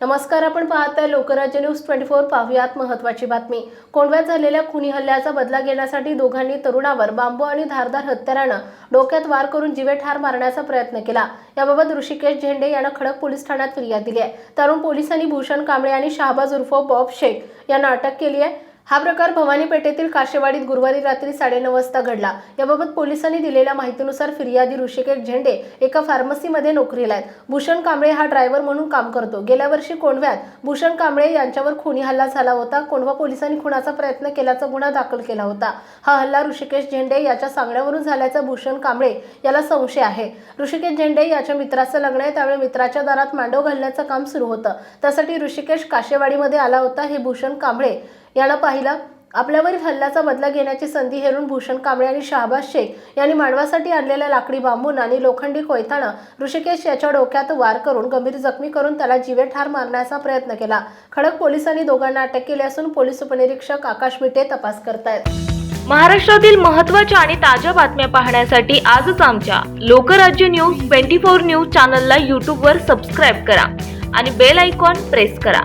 नमस्कार आपण पाहताय लोकराज्य न्यूज ट्वेंटी फोर. पाहुयात महत्वाची बातमी. कोंडव्यात झालेल्या खुनी हल्ल्याचा बदला घेण्यासाठी दोघांनी तरुणावर बांबू आणि धारदार हत्यारानं डोक्यात वार करून जीवे ठार मारण्याचा प्रयत्न केला. याबाबत ऋषिकेश झेंडे यानं खडक पोलीस ठाण्यात फिर्याद दिली आहे. तरुण पोलिसांनी भूषण कांबळे आणि शहाबाज उर्फ बॉब शेख यांना अटक केली आहे. हा प्रकार भवानी पेठेतील काशेवाडीत गुरुवारी रात्री साडेनऊ वाजता घडला. याबाबत पोलिसांनी दिलेल्या माहितीनुसार फिर्यादी ऋषिकेश झेंडे एका फार्मसीमध्ये नोकरीला आहेत. भूषण कांबळे हा ड्रायव्हर म्हणून काम करतो. गेल्या वर्षी कोंढव्यात भूषण कांबळे यांच्यावर खुनी हल्ला झाला होता. कोंढवा पोलिसांनी खुनाचा प्रयत्न केल्याचा गुन्हा दाखल केला होता. हा हल्ला ऋषिकेश झेंडे याच्या सांगण्यावरून झाल्याचा भूषण कांबळे याला संशय आहे. ऋषिकेश झेंडे याच्या मित्राचं लग्न आहे. त्यावेळी मित्राच्या दारात मांडव घालण्याचं काम सुरू होतं. त्यासाठी ऋषिकेश काशेवाडीमध्ये आला होता हे भूषण कांबळे यानं पाहिलं. आपल्यावरील हल्ल्याचा बदला घेण्याची संधी हेरून भूषण कांबळे आणि शहाबाज शेख यांनी मांडवासाठी आणलेल्या लाकडी बांबून आणि लोखंडी कोयताना ऋषिकेश याच्या डोक्यात वार करून गंभीर जखमी करून त्याला जीवे ठार मारण्याचा प्रयत्न केला. खडक पोलिसांनी दोघांना अटक केली असून पोलीस उपनिरीक्षक आकाश मिटे तपास करतायत. महाराष्ट्रातील महत्त्वाच्या आणि ताज्या बातम्या पाहण्यासाठी आजच आमच्या Lokrajya News twenty four News चॅनलला यूट्यूबवर सबस्क्राईब करा आणि बेल आयकॉन प्रेस करा.